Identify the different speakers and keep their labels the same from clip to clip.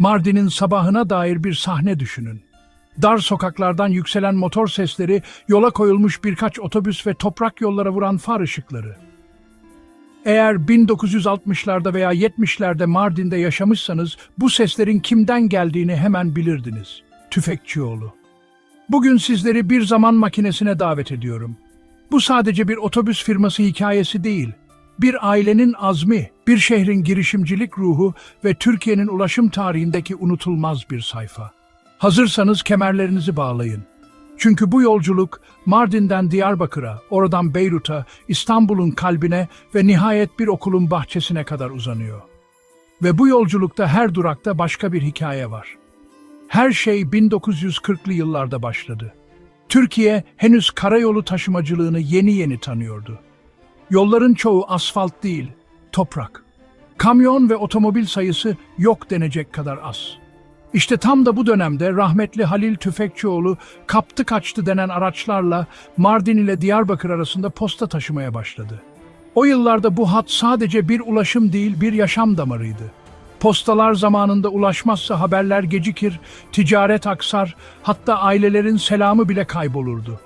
Speaker 1: Mardin'in sabahına dair bir sahne düşünün. Dar sokaklardan yükselen motor sesleri, yola koyulmuş birkaç otobüs ve toprak yollara vuran far ışıkları. Eğer 1960'larda veya 70'lerde Mardin'de yaşamışsanız bu seslerin kimden geldiğini hemen bilirdiniz. Tüfekçioğlu. Bugün sizleri bir zaman makinesine davet ediyorum. Bu sadece bir otobüs firması hikayesi değil. Bir ailenin azmi, bir şehrin girişimcilik ruhu ve Türkiye'nin ulaşım tarihindeki unutulmaz bir sayfa. Hazırsanız kemerlerinizi bağlayın. Çünkü bu yolculuk Mardin'den Diyarbakır'a, oradan Beyrut'a, İstanbul'un kalbine ve nihayet bir okulun bahçesine kadar uzanıyor. Ve bu yolculukta her durakta başka bir hikaye var. Her şey 1940'lı yıllarda başladı. Türkiye henüz karayolu taşımacılığını yeni yeni tanıyordu. Yolların çoğu asfalt değil, toprak. Kamyon ve otomobil sayısı yok denecek kadar az. İşte tam da bu dönemde rahmetli Halil Tüfekçioğlu kaptı kaçtı denen araçlarla Mardin ile Diyarbakır arasında posta taşımaya başladı. O yıllarda bu hat sadece bir ulaşım değil bir yaşam damarıydı. Postalar zamanında ulaşmazsa haberler gecikir, ticaret aksar, hatta ailelerin selamı bile kaybolurdu.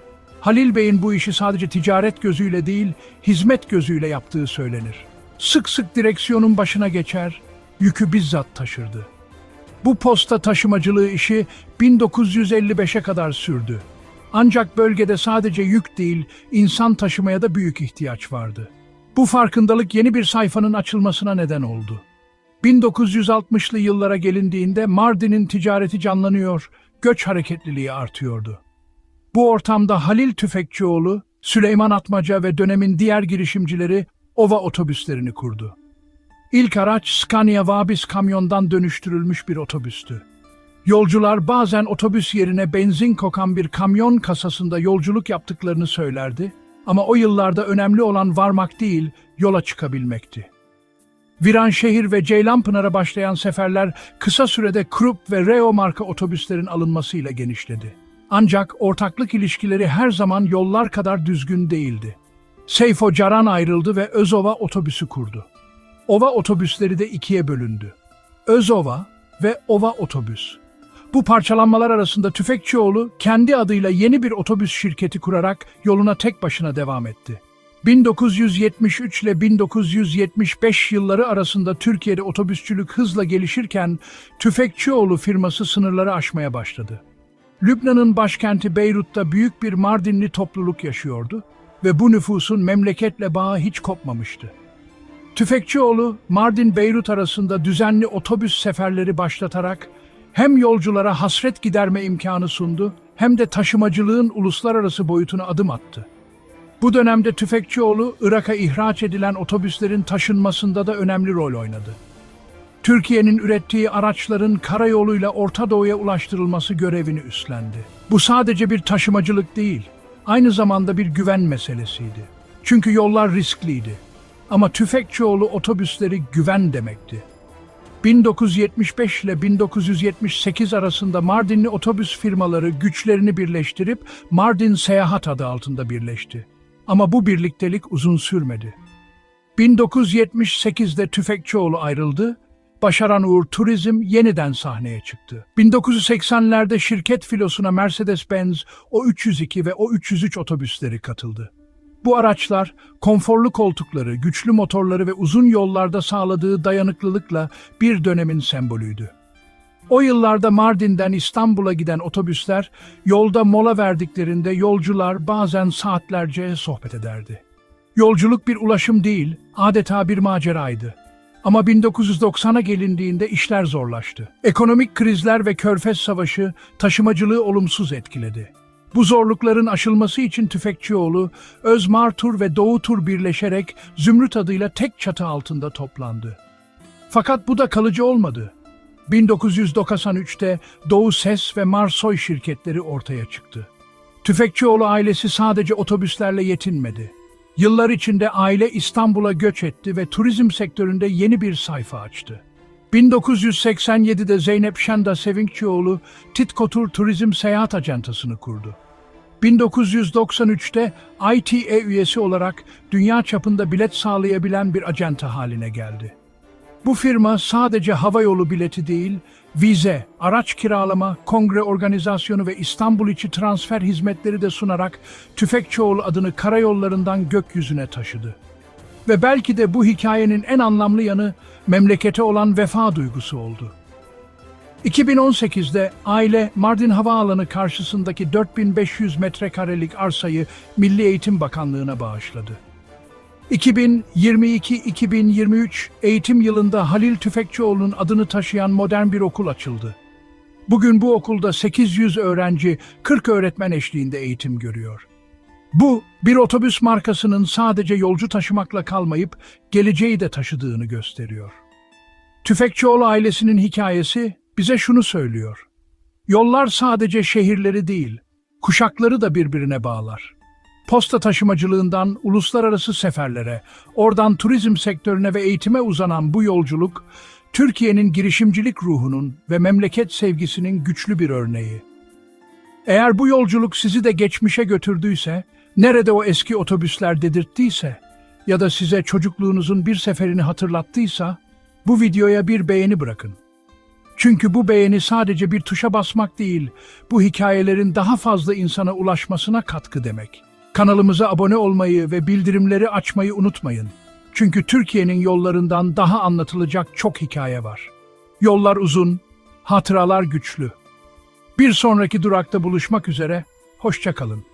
Speaker 1: Halil Bey'in bu işi sadece ticaret gözüyle değil, hizmet gözüyle yaptığı söylenir. Sık sık direksiyonun başına geçer, yükü bizzat taşırdı. Bu posta taşımacılığı işi 1955'e kadar sürdü. Ancak bölgede sadece yük değil, insan taşımaya da büyük ihtiyaç vardı. Bu farkındalık yeni bir sayfanın açılmasına neden oldu. 1960'lı yıllara gelindiğinde Mardin'in ticareti canlanıyor, göç hareketliliği artıyordu. Bu ortamda Halil Tüfekçioğlu, Süleyman Atmaca ve dönemin diğer girişimcileri Ova otobüslerini kurdu. İlk araç Scania Vabis kamyondan dönüştürülmüş bir otobüstü. Yolcular bazen otobüs yerine benzin kokan bir kamyon kasasında yolculuk yaptıklarını söylerdi ama o yıllarda önemli olan varmak değil, yola çıkabilmekti. Viranşehir ve Ceylanpınar'a başlayan seferler kısa sürede Krupp ve Reo marka otobüslerin alınmasıyla genişledi. Ancak ortaklık ilişkileri her zaman yollar kadar düzgün değildi. Seyfo Caran ayrıldı ve Özova otobüsü kurdu. Ova otobüsleri de ikiye bölündü. Özova ve Ova otobüs. Bu parçalanmalar arasında Tüfekçioğlu kendi adıyla yeni bir otobüs şirketi kurarak yoluna tek başına devam etti. 1973 ile 1975 yılları arasında Türkiye'de otobüsçülük hızla gelişirken Tüfekçioğlu firması sınırları aşmaya başladı. Lübnan'ın başkenti Beyrut'ta büyük bir Mardinli topluluk yaşıyordu ve bu nüfusun memleketle bağı hiç kopmamıştı. Tüfekçioğlu, Mardin-Beyrut arasında düzenli otobüs seferleri başlatarak hem yolculara hasret giderme imkanı sundu hem de taşımacılığın uluslararası boyutuna adım attı. Bu dönemde Tüfekçioğlu, Irak'a ihraç edilen otobüslerin taşınmasında da önemli rol oynadı. Türkiye'nin ürettiği araçların karayoluyla Orta Doğu'ya ulaştırılması görevini üstlendi. Bu sadece bir taşımacılık değil, aynı zamanda bir güven meselesiydi. Çünkü yollar riskliydi. Ama Tüfekçioğlu otobüsleri güven demekti. 1975 ile 1978 arasında Mardinli otobüs firmaları güçlerini birleştirip Mardin Seyahat adı altında birleşti. Ama bu birliktelik uzun sürmedi. 1978'de Tüfekçioğlu ayrıldı, Başaran Uğur Turizm yeniden sahneye çıktı. 1980'lerde şirket filosuna Mercedes-Benz O302 ve O303 otobüsleri katıldı. Bu araçlar konforlu koltukları, güçlü motorları ve uzun yollarda sağladığı dayanıklılıkla bir dönemin sembolüydü. O yıllarda Mardin'den İstanbul'a giden otobüsler yolda mola verdiklerinde yolcular bazen saatlerce sohbet ederdi. Yolculuk bir ulaşım değil, adeta bir maceraydı. Ama 1990'a gelindiğinde işler zorlaştı. Ekonomik krizler ve Körfez Savaşı taşımacılığı olumsuz etkiledi. Bu zorlukların aşılması için Tüfekçioğlu, Özmar Tur ve Doğu Tur birleşerek Zümrüt adıyla tek çatı altında toplandı. Fakat bu da kalıcı olmadı. 1993'te Doğu Ses ve Marsoy şirketleri ortaya çıktı. Tüfekçioğlu ailesi sadece otobüslerle yetinmedi. Yıllar içinde aile İstanbul'a göç etti ve turizm sektöründe yeni bir sayfa açtı. 1987'de Zeynep Şenda Sevinkçioğlu Titkotur Turizm Seyahat Ajantası'nı kurdu. 1993'te ITA üyesi olarak dünya çapında bilet sağlayabilen bir acenta haline geldi. Bu firma sadece havayolu bileti değil, vize, araç kiralama, kongre organizasyonu ve İstanbul içi transfer hizmetleri de sunarak Tüfekçioğlu adını karayollarından gökyüzüne taşıdı. Ve belki de bu hikayenin en anlamlı yanı memlekete olan vefa duygusu oldu. 2018'de aile Mardin Havaalanı karşısındaki 4500 metrekarelik arsayı Milli Eğitim Bakanlığı'na bağışladı. 2022-2023 eğitim yılında Halil Tüfekçioğlu'nun adını taşıyan modern bir okul açıldı. Bugün bu okulda 800 öğrenci 40 öğretmen eşliğinde eğitim görüyor. Bu bir otobüs markasının sadece yolcu taşımakla kalmayıp geleceği de taşıdığını gösteriyor. Tüfekçioğlu ailesinin hikayesi bize şunu söylüyor. Yollar sadece şehirleri değil, kuşakları da birbirine bağlar. Posta taşımacılığından uluslararası seferlere, oradan turizm sektörüne ve eğitime uzanan bu yolculuk, Türkiye'nin girişimcilik ruhunun ve memleket sevgisinin güçlü bir örneği. Eğer bu yolculuk sizi de geçmişe götürdüyse, nerede o eski otobüsler dedirttiyse ya da size çocukluğunuzun bir seferini hatırlattıysa, bu videoya bir beğeni bırakın. Çünkü bu beğeni sadece bir tuşa basmak değil, bu hikayelerin daha fazla insana ulaşmasına katkı demek. Kanalımıza abone olmayı ve bildirimleri açmayı unutmayın. Çünkü Türkiye'nin yollarından daha anlatılacak çok hikaye var. Yollar uzun, hatıralar güçlü. Bir sonraki durakta buluşmak üzere, hoşça kalın.